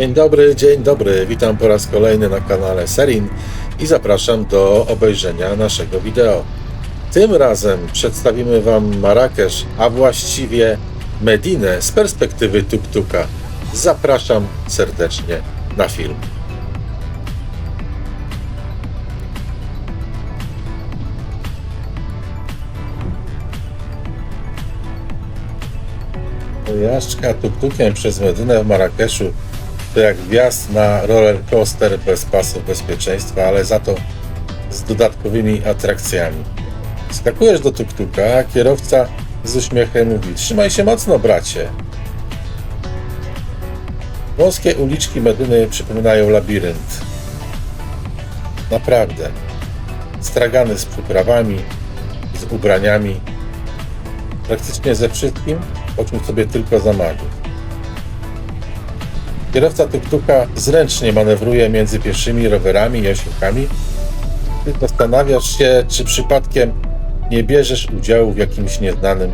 Dzień dobry, dzień dobry. Witam po raz kolejny na kanale Serin i zapraszam do obejrzenia naszego wideo. Tym razem przedstawimy Wam Marrakesz, a właściwie Medinę z perspektywy tuk-tuka. Zapraszam serdecznie na film. Jażdżka tuk-tukiem przez Medynę w Marrakeszu to jak wjazd na roller coaster bez pasów bezpieczeństwa, ale za to z dodatkowymi atrakcjami. Skakujesz do tuk-tuka, a kierowca z uśmiechem mówi: Trzymaj się mocno, bracie. Wąskie uliczki Medyny przypominają labirynt. Naprawdę. Stragany z przyprawami, z ubraniami, praktycznie ze wszystkim, o czym sobie tylko zamarzysz. Kierowca tuk-tuka zręcznie manewruje między pieszymi, rowerami i osiłkami. Ty zastanawiasz się, czy przypadkiem nie bierzesz udziału w jakimś nieznanym.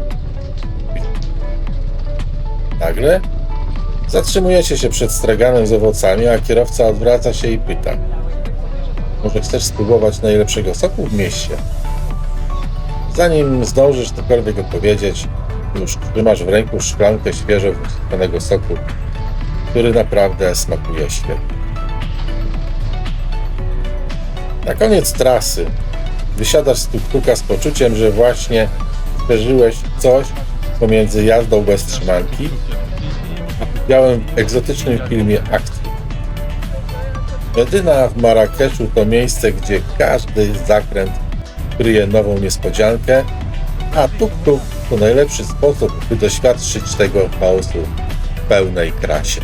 Nagle zatrzymujecie się przed straganem z owocami, a kierowca odwraca się i pyta: Może chcesz spróbować najlepszego soku w mieście? Zanim zdążysz cokolwiek odpowiedzieć, już trzymasz w ręku szklankę świeżo wysypanego soku, który naprawdę smakuje świetnie. Na koniec trasy wysiadasz z tuk-tuka z poczuciem, że właśnie przeżyłeś coś pomiędzy jazdą bez trzymanki a udziałem w egzotycznym filmie akcji. Medyna w Marrakeszu to miejsce, gdzie każdy zakręt kryje nową niespodziankę, a tuk-tuk to najlepszy sposób, by doświadczyć tego chaosu pełnej krasie.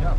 Yeah,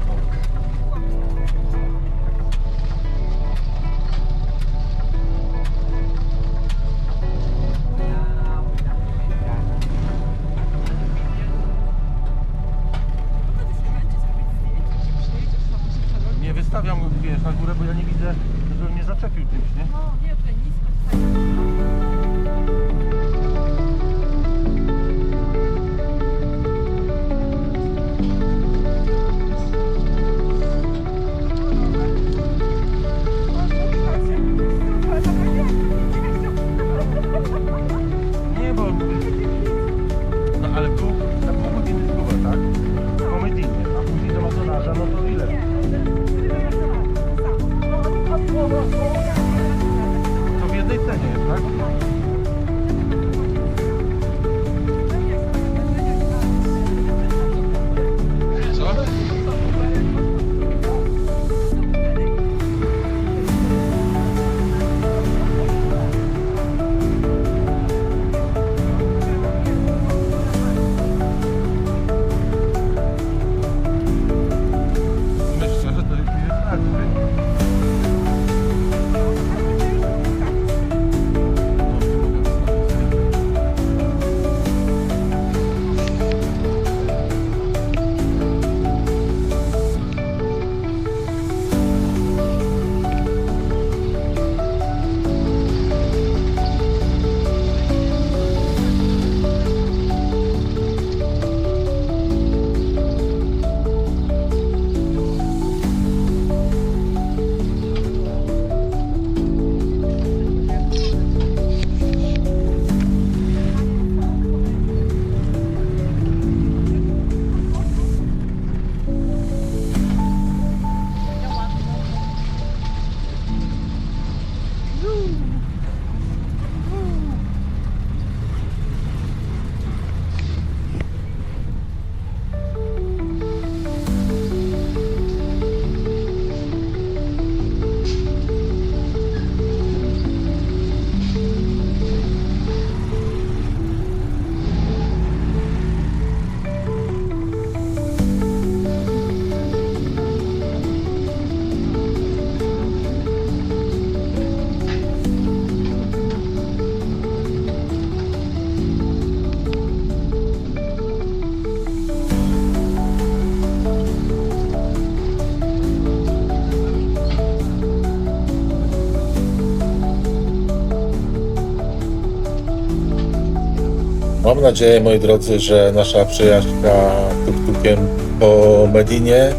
Mam nadzieję, moi drodzy, że nasza przejażdżka tuk-tukiem po Medinie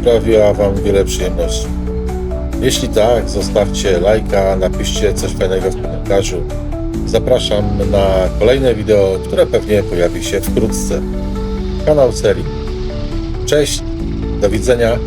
sprawiła Wam wiele przyjemności. Jeśli tak, zostawcie lajka, napiszcie coś fajnego w komentarzu. Zapraszam na kolejne wideo, które pewnie pojawi się wkrótce. Kanał serii. Cześć, do widzenia.